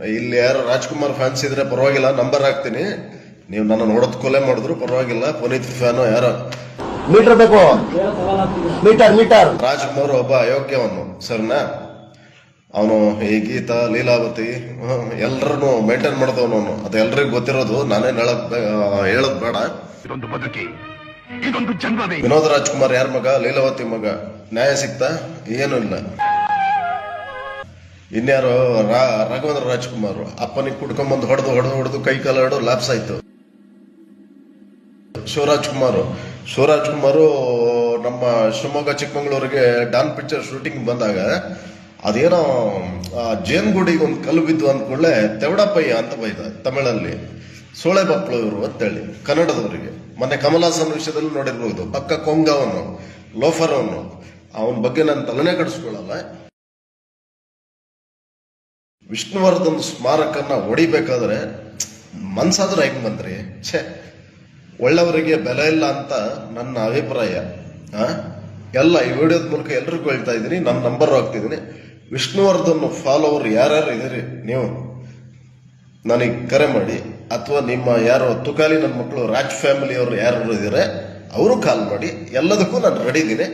ಇಲ್ಲಿ ಯಾರು ರಾಜ್ಕುಮಾರ್ ಫ್ಯಾನ್ಸ್ ಇದ್ರೆ ಪರವಾಗಿಲ್ಲ ನಂಬರ್ ಹಾಕ್ತೀನಿ. ನೀವು ನನ್ನ ನೋಡೋದ್ ಕೊಲೆ ಮಾಡಿದ್ರು ಪರವಾಗಿಲ್ಲ. ಪುನೀತ್ ಫ್ಯಾನು ಯಾರು? ಮೀಟರ್ ಬೇಕು. ಮೀಟರ್ ಮೀಟರ್ ರಾಜ್ಕುಮಾರ್ ಒಬ್ಬ ಅಯೋಗ್ಯವನು ಸರ್ನಾ ಅವನು ಈ ಗೀತಾ ಲೀಲಾವತಿ ಎಲ್ಲರನ್ನು ಮೇಂಟೈನ್ ಮಾಡ್ದವನು ಅವನು. ಅದು ಎಲ್ರಿಗೂ ಗೊತ್ತಿರೋದು ನಾನೇನ್ ಹೇಳಕ್ ಬೇ- ಹೇಳೋದ್ ಬೇಡ. ಇದೊಂದು ಬದುಕಿ ಇದೊಂದು ಜನ್ಮವೇ. ವಿನೋದ್ ರಾಜ್ಕುಮಾರ್ ಯಾರ ಮಗ? ಲೀಲಾವತಿ ಮಗ. ನ್ಯಾಯ ಸಿಗ್ತಾ? ಏನೂ ಇಲ್ಲ. ಇನ್ಯಾರು ರಾಘವೇಂದ್ರ ರಾಜ್ಕುಮಾರ್ ಅಪ್ಪನಿಗೆ ಕುಡ್ಕೊಂಬಂದು ಹೊಡೆದು ಹೊಡೆದು ಹೊಡೆದು ಕೈ ಕಾಲು ಹೊಡೆದು ಲ್ಯಾಪ್ಸ್ ಆಯ್ತು. ಶಿವರಾಜ್ ಕುಮಾರ್. ಶಿವರಾಜ್ ಕುಮಾರು ನಮ್ಮ ಶಿವಮೊಗ್ಗ, ಚಿಕ್ಕಮಂಗ್ಳೂರಿಗೆ ಡಾನ್ ಪಿಕ್ಚರ್ ಶೂಟಿಂಗ್ ಬಂದಾಗ ಅದೇನೋ ಜೇನ್ಗುಡಿಗೆ ಒಂದು ಕಲ್ಲು ಬಿದ್ದು ಅಂದ್ಕೊಳ್ಳೆ ತೆವಡಪ್ಪಯ್ಯ ಅಂತ ಬೈದ ತಮಿಳಲ್ಲಿ. ಸೋಳೆ ಬಪ್ಪಳು ಇವರು ಅಂತೇಳಿ, ಕನ್ನಡದವರಿಗೆ. ಮೊನ್ನೆ ಕಮಲಾಸನ್ ವಿಷಯದಲ್ಲಿ ನೋಡಿರ್ಬೋದು, ಪಕ್ಕ ಕೊಂಗವನು ಲೋಫರ್ ಅವನು ಅವನ ಬಗ್ಗೆ ನಾನು ತಲೆನೇ ಕಡಿಸ್ಕೊಳ್ಳಲ್ಲ. ವಿಷ್ಣುವರ್ಧನ್ ಸ್ಮಾರಕನ ಹೊಡಿಬೇಕಾದ್ರೆ ಮನ್ಸಾದ್ರೆ ಹೆಂಗ್ ಬಂದ್ರಿ? ಛೇ, ಒಳ್ಳೆಯವರಿಗೆ ಬೆಲೆ ಇಲ್ಲ ಅಂತ ನನ್ನ ಅಭಿಪ್ರಾಯ? ಎಲ್ಲ ಈ ವಿಡಿಯೋದ ಮೂಲಕ ಎಲ್ರಿಗೂ ಹೇಳ್ತಾ ಇದ್ದೀನಿ ನನ್ನ ನಂಬರ್ ಹಾಕ್ತಿದ್ದೀನಿ ವಿಷ್ಣುವರ್ಧನ್ ಫಾಲೋವರ್ ಯಾರ್ಯಾರು ಇದ್ದೀರಿ ನೀವು? ನನಗೆ ಕರೆ ಮಾಡಿ. ಅಥವಾ ನಿಮ್ಮ ಯಾರು ತುಕಾಲಿ ನನ್ನ ಮಕ್ಕಳು ರಾಜ್ ಫ್ಯಾಮಿಲಿಯವರು ಯಾರು ಇದ್ದಾರೆ, ಅವರು ಕಾಲ್ ಮಾಡಿ. ಎಲ್ಲದಕ್ಕೂ ನಾನು ರೆಡಿ ಇದ್ದೀನಿ.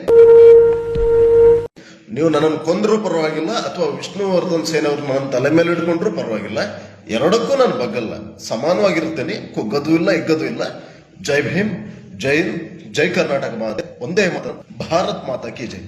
ನೀವು ನನ್ನನ್ನು ಕೊಂದರೂ ಪರವಾಗಿಲ್ಲ, ಅಥವಾ ವಿಷ್ಣುವರ್ಧನ್ ಸೇನೆಯವ್ರು ನನ್ನ ತಲೆ ಮೇಲೆ ಹಿಡ್ಕೊಂಡ್ರು ಪರವಾಗಿಲ್ಲ. ಎರಡಕ್ಕೂ ನಾನು ಬಗ್ಗಲ್ಲ. ಸಮಾನವಾಗಿರ್ತೇನೆ ಕುಗ್ಗದೂ ಇಲ್ಲ, ಇಗ್ಗದು ಇಲ್ಲ. ಜೈ ಭೀಮ್, ಜೈ ಜೈ ಕರ್ನಾಟಕ ಮಾತೆ, ಒಂದೇ ಮಾತ ಭಾರತ್ ಮಾತಾ ಕಿ ಜೈ.